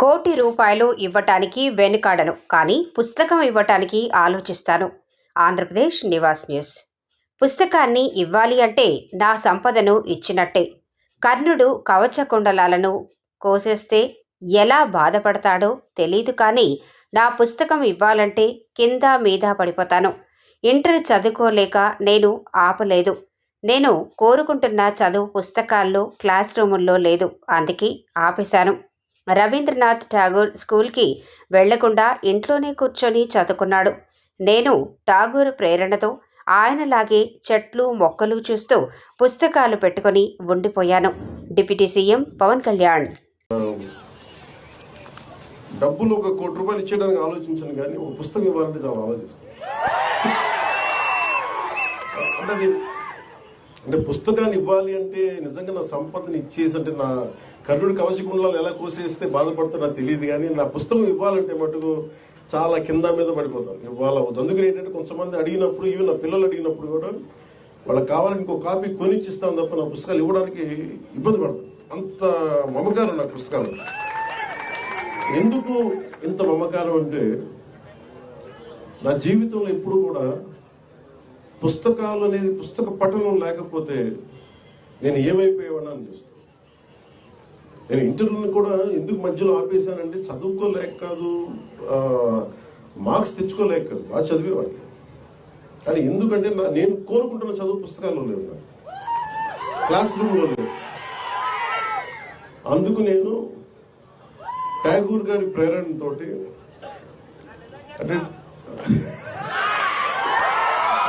కోటి రూపాయలు ఇవ్వటానికి వెనుకాడను కానీ పుస్తకం ఇవ్వటానికి ఆలోచిస్తాను. ఆంధ్రప్రదేశ్ నివాస్ న్యూస్. పుస్తకాన్ని ఇవ్వాలి అంటే నా సంపదను ఇచ్చినట్టే. కర్ణుడు కవచకుండలాలను కోసేస్తే ఎలా బాధపడతాడో తెలీదు కానీ నా పుస్తకం ఇవ్వాలంటే కింద మీద పడిపోతాను. ఇంటర్ చదువుకోలేక నేను ఆపలేదు. నేను కోరుకుంటున్న చదువు పుస్తకాల్లో క్లాస్ రూముల్లో లేదు. అందుకే ఆపేశాను. రవీంద్రనాథ్ ఠాగూర్ స్కూల్కి వెళ్ళకుండా ఇంట్లోనే కూర్చొని చదువుకున్నాడు. నేను ఠాగూర్ ప్రేరణతో ఆయనలాగే చెట్లు మొక్కలు చూస్తూ పుస్తకాలు పెట్టుకొని ఉండిపోయాను. Deputy CM Pawan Kalyan. డబ్బులు ఒక కోటి రూపాయలు ఇచ్చేయడానికి ఆలోచించను కానీ ఒక పుస్తకం ఇవ్వాలంటే చాలా ఆలోచిస్తాను. అంటే అంటే పుస్తకాన్ని ఇవ్వాలి అంటే నిజంగా నా సంపదని ఇచ్చేసి అంటే నా కర్ణుడి కవచకుండలాలు ఎలా కోసేస్తే బాధపడతాడో నాకు తెలియదు కానీ నా పుస్తకం ఇవ్వాలంటే మటుకు చాలా కింద మీద పడిపోతాను ఇవ్వాలవుతుంది అందుకని ఏంటంటే కొంతమంది అడిగినప్పుడు ఈవెన్ నా పిల్లలు అడిగినప్పుడు కూడా వాళ్ళకి కావాలని ఇంకో కాపీ కొనిచ్చిస్తాను తప్ప నా పుస్తకాలు ఇవ్వడానికి ఇబ్బంది పడతాను అంత మమకారం నా పుస్తకాలు. ఎందుకు ఇంత మమకారం అంటే నా జీవితంలో ఎప్పుడు కూడా పుస్తకాలు అనేది పుస్తక పఠనం లేకపోతే నేను ఏమైపోయేవాడిని అని చూస్తాను. నేను ఇంటర్వ్యూని కూడా ఎందుకు మధ్యలో ఆపేశానంటే చదువుకోలేక కాదు మార్క్స్ తెచ్చుకోలేక కాదు బాగా చదివేవాడిని. కానీ ఎందుకంటే నా- నేను కోరుకుంటున్న చదువు పుస్తకాల్లో లేదు నాకు. క్లాస్ రూమ్లో లేదు. అందుకు నేను ట్యాగూర్ గారి ప్రేరణతోటి అంటే